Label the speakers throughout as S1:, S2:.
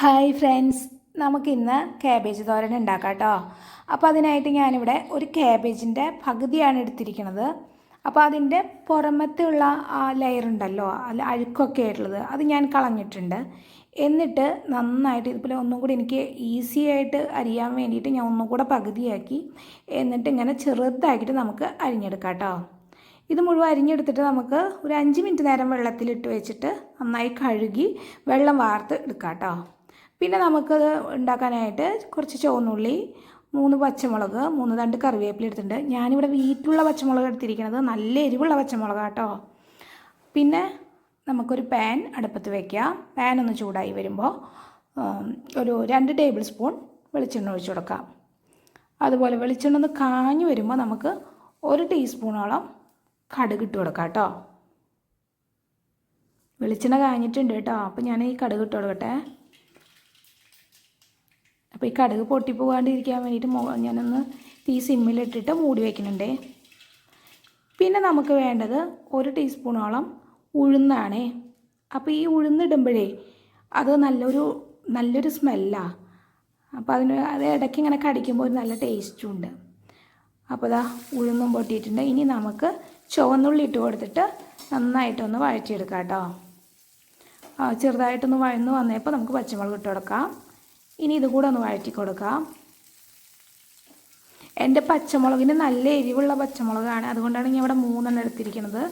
S1: Hi friends നമുക്കിന്ന് cabbage തോരൻ ഉണ്ടാക്കാം കേട്ടോ അപ്പോൾ അതിനായിട്ട് ഞാനിവിടെ ഒരു ക്യാബേജിന്റെ പകുതിയാണ് എടുത്തിരിക്കുന്നത്. അപ്പോൾ അതിന്റെ പുറമത്തുള്ള ആ ലെയർ ഉണ്ടല്ലോ അല്ല അഴുക്കൊക്കെ ആയിട്ടുള്ളത് അത് ഞാൻ കളഞ്ഞിട്ടുണ്ട്. എന്നിട്ട് നന്നായിട്ട് ഇതുപോലെ ഒന്നും കൂടി എനിക്ക് ഈസി ആയിട്ട് അരിയാൻ വേണ്ടിയിട്ട് ഞാൻ ഒന്നും കൂടെ പകുതിയാക്കി എന്നിട്ട് ഇങ്ങനെ ചെറുതാക്കിയിട്ട് നമുക്ക് അരിഞ്ഞെടുക്കാം കേട്ടോ ഇത് മുഴുവൻ അരിഞ്ഞെടുത്തിട്ട് നമുക്ക് ഒരു അഞ്ച് മിനിറ്റ് നേരം വെള്ളത്തിലിട്ട് വെച്ചിട്ട് നന്നായി കഴുകി വെള്ളം വാർത്ത് എടുക്കാം കേട്ടോ പിന്നെ നമുക്കത് ഉണ്ടാക്കാനായിട്ട് കുറച്ച് ചുവന്നുള്ളി മൂന്ന് പച്ചമുളക് മൂന്ന് തണ്ട് കറിവേപ്പില എടുത്തിട്ടുണ്ട്. ഞാനിവിടെ വീട്ടിലുള്ള പച്ചമുളക് എടുത്തിരിക്കുന്നത് നല്ല എരിവുള്ള പച്ചമുളക് കേട്ടോ പിന്നെ നമുക്കൊരു പാൻ അടുപ്പത്ത് വയ്ക്കാം പാൻ ഒന്ന് ചൂടായി വരുമ്പോൾ ഒരു രണ്ട് ടേബിൾ സ്പൂൺ വെളിച്ചെണ്ണ ഒഴിച്ചു കൊടുക്കാം. അതുപോലെ വെളിച്ചെണ്ണ ഒന്ന് കാഞ്ഞു വരുമ്പോൾ നമുക്ക് ഒരു ടീസ്പൂണോളം കടുക് ഇട്ട് കൊടുക്കാം കേട്ടോ. വെളിച്ചെണ്ണ കാഞ്ഞിട്ടുണ്ട് കേട്ടോ. അപ്പോൾ ഞാൻ ഈ കടുക് ഇട്ട് കൊടുക്കട്ടെ. അപ്പോൾ ഈ കടുക് പൊട്ടിപ്പോകാണ്ടിരിക്കാൻ വേണ്ടിയിട്ട് ഞാനൊന്ന് തീ സിമ്മിലിട്ടിട്ട് മൂടി വയ്ക്കുന്നുണ്ടേ പിന്നെ നമുക്ക് വേണ്ടത് ഒരു ടീസ്പൂണോളം ഉഴുന്നാണ്. അപ്പോൾ ഈ ഉഴുന്നിടുമ്പോഴേ അത് നല്ലൊരു നല്ലൊരു സ്മെല്ലാണ് അപ്പോൾ അതിന് അത് ഇടയ്ക്ക് ഇങ്ങനെ കടിക്കുമ്പോൾ ഒരു നല്ല ടേസ്റ്റും ഉണ്ട്. അപ്പോൾ ഇതാ ഉഴുന്നും പൊട്ടിയിട്ടുണ്ട്. ഇനി നമുക്ക് ചുവന്നുള്ളി ഇട്ട് കൊടുത്തിട്ട് നന്നായിട്ടൊന്ന് വഴറ്റിയെടുക്കാം കേട്ടോ. ചെറുതായിട്ടൊന്ന് വഴന്ന് വന്നപ്പോൾ നമുക്ക് പച്ചമുളക് ഇട്ട് കൊടുക്കാം. ഇനി ഇത് കൂടെ ഒന്ന് വഴറ്റി കൊടുക്കാം. എന്റെ പച്ചമുളകിന് നല്ല എരിവുള്ള പച്ചമുളകാണ്. അതുകൊണ്ടാണ് ഞാൻ ഇവിടെ മൂന്നെണ്ണം എടുത്തിരിക്കുന്നത്.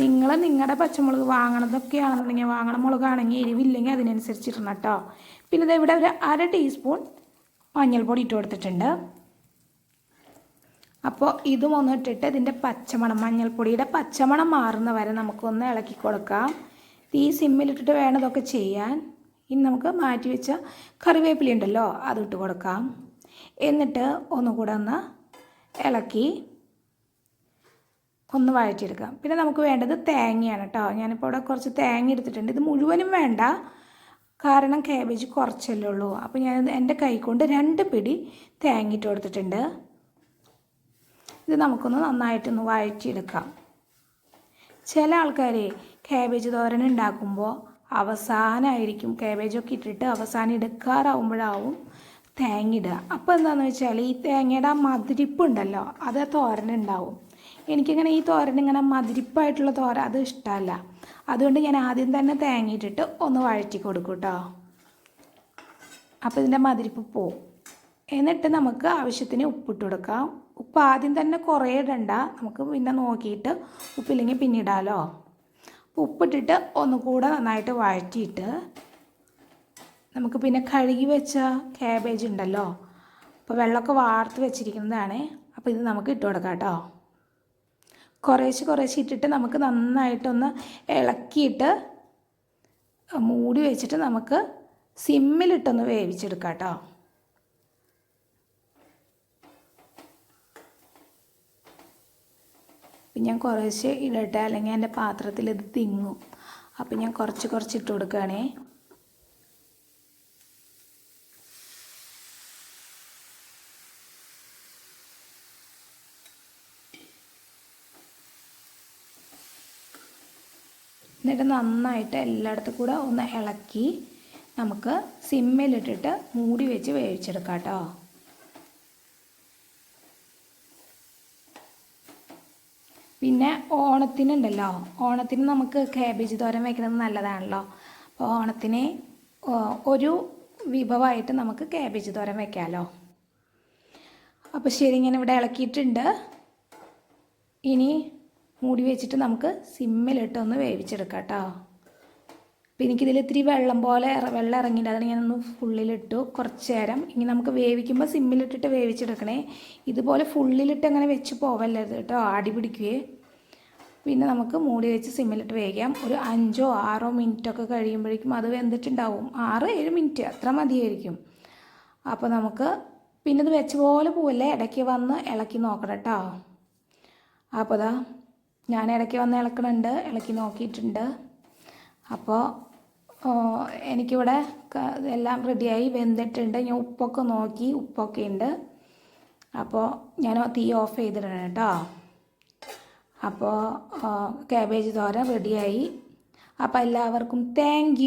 S1: നിങ്ങൾ നിങ്ങളുടെ പച്ചമുളക് വാങ്ങണതൊക്കെ ആണെന്നുണ്ടെങ്കിൽ വാങ്ങണ മുളകാണെങ്കിൽ എരിവില്ലെങ്കിൽ അതിനനുസരിച്ച് ഇടണം കേട്ടോ. പിന്നെ ഇവിടെ ഒരു അര ടീസ്പൂൺ മഞ്ഞൾപ്പൊടി ഇട്ട് കൊടുത്തിട്ടുണ്ട്. അപ്പോൾ ഇതും ഒന്ന് ഇട്ടിട്ട് ഇതിന്റെ പച്ചമണം മഞ്ഞൾപ്പൊടിയുടെ പച്ചമണം മാറുന്ന വരെ നമുക്കൊന്ന് ഇളക്കി കൊടുക്കാം. തീ സിമ്മിലിട്ടിട്ട് വേണം ഇതൊക്കെ ചെയ്യാൻ. ഇനി നമുക്ക് മാറ്റി വെച്ച കറിവേപ്പില ഉണ്ടല്ലോ അതിട്ട് കൊടുക്കാം. എന്നിട്ട് ഒന്നുകൂടെ ഒന്ന് ഇളക്കി ഒന്ന് വഴറ്റിയെടുക്കാം. പിന്നെ നമുക്ക് വേണ്ടത് തേങ്ങയാണ് കേട്ടോ. ഞാനിപ്പോൾ ഇവിടെ കുറച്ച് തേങ്ങ എടുത്തിട്ടുണ്ട്. ഇത് മുഴുവനും വേണ്ട കാരണം കാബേജ് കുറച്ചല്ലേ ഉള്ളൂ. അപ്പോൾ ഞാൻ എന്റെ കൈ കൊണ്ട് രണ്ട് പിടി തേങ്ങ ഇട്ട് കൊടുത്തിട്ടുണ്ട്. ഇത് നമുക്കൊന്ന് നന്നായിട്ടൊന്ന് വഴറ്റിയെടുക്കാം. ചില ആൾക്കാർ കാബേജ് തോരൻ ഉണ്ടാക്കുമ്പോൾ അവസാനമായിരിക്കും കാബേജൊക്കെ ഇട്ടിട്ട് അവസാനം എടുക്കാറാവുമ്പോഴാവും തേങ്ങ ഇടുക. അപ്പോൾ എന്താണെന്ന് വെച്ചാൽ ഈ തേങ്ങയുടെ ആ മതിരിപ്പ് ഉണ്ടല്ലോ അത് തോരനുണ്ടാവും. എനിക്കിങ്ങനെ ഈ തോരൻ ഇങ്ങനെ മതിരിപ്പായിട്ടുള്ള തോര അത് ഇഷ്ടമല്ല. അതുകൊണ്ട് ഞാൻ ആദ്യം തന്നെ തേങ്ങ ഇട്ടിട്ട് ഒന്ന് വഴറ്റി കൊടുക്കും കേട്ടോ അപ്പോൾ ഇതിന്റെ മതിരിപ്പ് പോവും. എന്നിട്ട് നമുക്ക് ആവശ്യത്തിന് ഉപ്പിട്ട് കൊടുക്കാം. ഉപ്പ് ആദ്യം തന്നെ കുറേ ഇടണ്ട. നമുക്ക് പിന്നെ നോക്കിയിട്ട് ഉപ്പില്ലെങ്കിൽ പിന്നെ ഇടാമല്ലോ ഉപ്പിട്ടിട്ട് ഒന്നുകൂടെ നന്നായിട്ട് വഴറ്റിയിട്ട് നമുക്ക് പിന്നെ കഴുകി വെച്ച ക്യാബേജ് ഉണ്ടല്ലോ. അപ്പോൾ വെള്ളമൊക്കെ വാർത്ത് വെച്ചിരിക്കുന്നതാണ്. അപ്പോൾ ഇത് നമുക്ക് ഇട്ട് കൊടുക്കാം കേട്ടോ. കുറേശ്ശെ കുറേശ്ശെ ഇട്ടിട്ട് നമുക്ക് നന്നായിട്ടൊന്ന് ഇളക്കിയിട്ട് മൂടി വെച്ചിട്ട് നമുക്ക് സിമ്മിലിട്ടൊന്ന് വേവിച്ചെടുക്കാം കേട്ടോ. അപ്പം ഞാൻ കുറച്ച് ഇടട്ടെ അല്ലെങ്കിൽ എന്റെ പാത്രത്തിൽ ഇത് തിങ്ങും. അപ്പം ഞാൻ കുറച്ച് കുറച്ച് ഇട്ട് കൊടുക്കുകയാണേ. എന്നിട്ട് നന്നായിട്ട് എല്ലായിടത്തും കൂടെ ഒന്ന് ഇളക്കി നമുക്ക് സിമ്മിലിട്ടിട്ട് മൂടി വെച്ച് വേവിച്ചെടുക്കാം കേട്ടോ. പിന്നെ ഓണത്തിനുണ്ടല്ലോ. ഓണത്തിന് നമുക്ക് കാബേജ് തോരൻ വയ്ക്കുന്നത് നല്ലതാണല്ലോ. അപ്പോൾ ഓണത്തിന് ഒരു വിഭവമായിട്ട് നമുക്ക് കാബേജ് തോരൻ വയ്ക്കാമല്ലോ അപ്പോൾ ശരി ഇങ്ങനെ ഇവിടെ ഇളക്കിയിട്ടുണ്ട്. ഇനി മൂടി വെച്ചിട്ട് നമുക്ക് സിമ്മിലിട്ടൊന്ന് വേവിച്ചെടുക്കാം കേട്ടോ. അപ്പോൾ എനിക്കിതിൽ ഇത്തിരി വെള്ളം പോലെ വെള്ളം ഇറങ്ങിയിട്ട് അതിന് ഞാനൊന്ന് ഫുള്ളിലിട്ടു കുറച്ച് നേരം. ഇനി നമുക്ക് വേവിക്കുമ്പോൾ സിമ്മിലിട്ടിട്ട് വേവിച്ചെടുക്കണേ. ഇതുപോലെ ഫുള്ളിലിട്ട് അങ്ങനെ വെച്ച് പോവല്ലത് കേട്ടോ? ആടി പിടിക്കുകയെ പിന്നെ നമുക്ക് മൂടി വെച്ച് സിമ്മിലിട്ട് വേവിക്കാം. ഒരു അഞ്ചോ ആറോ മിനിറ്റൊക്കെ കഴിയുമ്പോഴേക്കും അത് വെന്തിട്ടുണ്ടാവും. ആറ് ഏഴ് മിനിറ്റ്. അത്ര മതിയായിരിക്കും. അപ്പോൾ നമുക്ക് പിന്നെ ഇത് വെച്ച പോലെ പോവല്ലേ? ഇടയ്ക്ക് വന്ന് ഇളക്കി നോക്കണം കേട്ടോ. അപ്പോൾ അതാ ഞാൻ ഇടയ്ക്ക് വന്ന് ഇളക്കണുണ്ട്. ഇളക്കി നോക്കിയിട്ടുണ്ട്. അപ്പോൾ എനിക്കിവിടെ എല്ലാം റെഡിയായി വെന്തിട്ടുണ്ട്. ഞാൻ ഉപ്പൊക്കെ നോക്കി ഉപ്പൊക്കെ ഉണ്ട് അപ്പോൾ ഞാൻ തീ ഓഫ് ചെയ്തിടണം കേട്ടോ. അപ്പോൾ കാബേജ് തോരൻ റെഡിയായി. അപ്പോൾ എല്ലാവർക്കും താങ്ക്